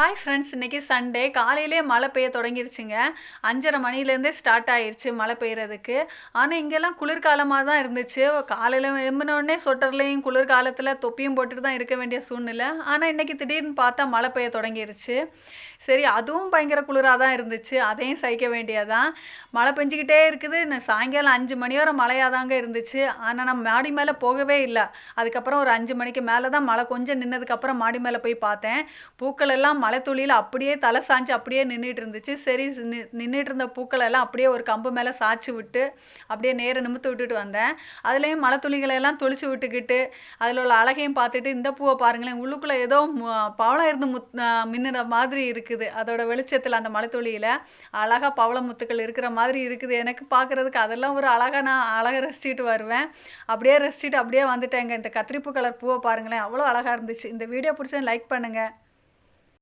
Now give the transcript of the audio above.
Hi friends இன்றைக்கி Sunday காலையிலே மழை பெய்ய தொடங்கிருச்சுங்க. அஞ்சரை மணிலேருந்தே ஸ்டார்ட் ஆயிடுச்சு மழை பெய்யறதுக்கு. ஆனால் இங்கெல்லாம் குளிர்காலமாக தான் இருந்துச்சு. காலையில் எழும்பினோடனே சொட்டர்லேயும் குளிர்காலத்தில் தொப்பியும் போட்டுட்டு தான் இருக்க வேண்டிய சூழ்நிலை. ஆனால் இன்றைக்கி திடீர்னு பார்த்தா மழை பெய்ய தொடங்கிருச்சு. சரி அதுவும் பயங்கர குளிராக தான் இருந்துச்சு. அதையும் சகிக்க வேண்டியதான் மழை பெஞ்சிக்கிட்டே இருக்குது. இன்னும் சாயங்காலம் அஞ்சு மணி வரை மழையாக தாங்க இருந்துச்சு. ஆனால் நான் மாடி மேலே போகவே இல்லை. அதுக்கப்புறம் ஒரு அஞ்சு மணிக்கு மேலே தான் மழை கொஞ்சம் நின்னதுக்கப்புறம் மாடி மேலே போய் பார்த்தேன். பூக்கள் எல்லாம் மழை துளியில் அப்படியே தலை சாஞ்சு அப்படியே நின்றுட்டு இருந்துச்சு சரி நின்றுட்டு இருந்த பூக்களெல்லாம் அப்படியே ஒரு கம்பு மேலே சாய்ச்சி விட்டு அப்படியே நேரம் நிமித்து விட்டுட்டு வந்தேன். அதுலேயும் மழை துளிகளெல்லாம் தொளிச்சு விட்டுக்கிட்டு அதில் உள்ள அழகையும் பார்த்துட்டு இந்த பூவை பாருங்களேன் உள்ளுக்குள்ளே ஏதோ பவளம் இருந்து முத் மின்னுற மாதிரி இருக்குது. அதோட வெளிச்சத்தில் அந்த மழை துளியில் அழகாக பவள முத்துக்கள் இருக்கிற மாதிரி இருக்குது. எனக்கு பார்க்குறதுக்கு அதெல்லாம் ஒரு அழகாக நான் அழகாக ரசிச்சுட்டு வருவேன். அப்படியே ரசிச்சுட்டு அப்படியே வந்துட்டேங்க. இந்த கத்திரிப்பூ கலர் பூவை பாருங்களேன் அவ்வளோ அழகாக இருந்துச்சு. இந்த வீடியோ பிடிச்சா லைக் பண்ணுங்கள்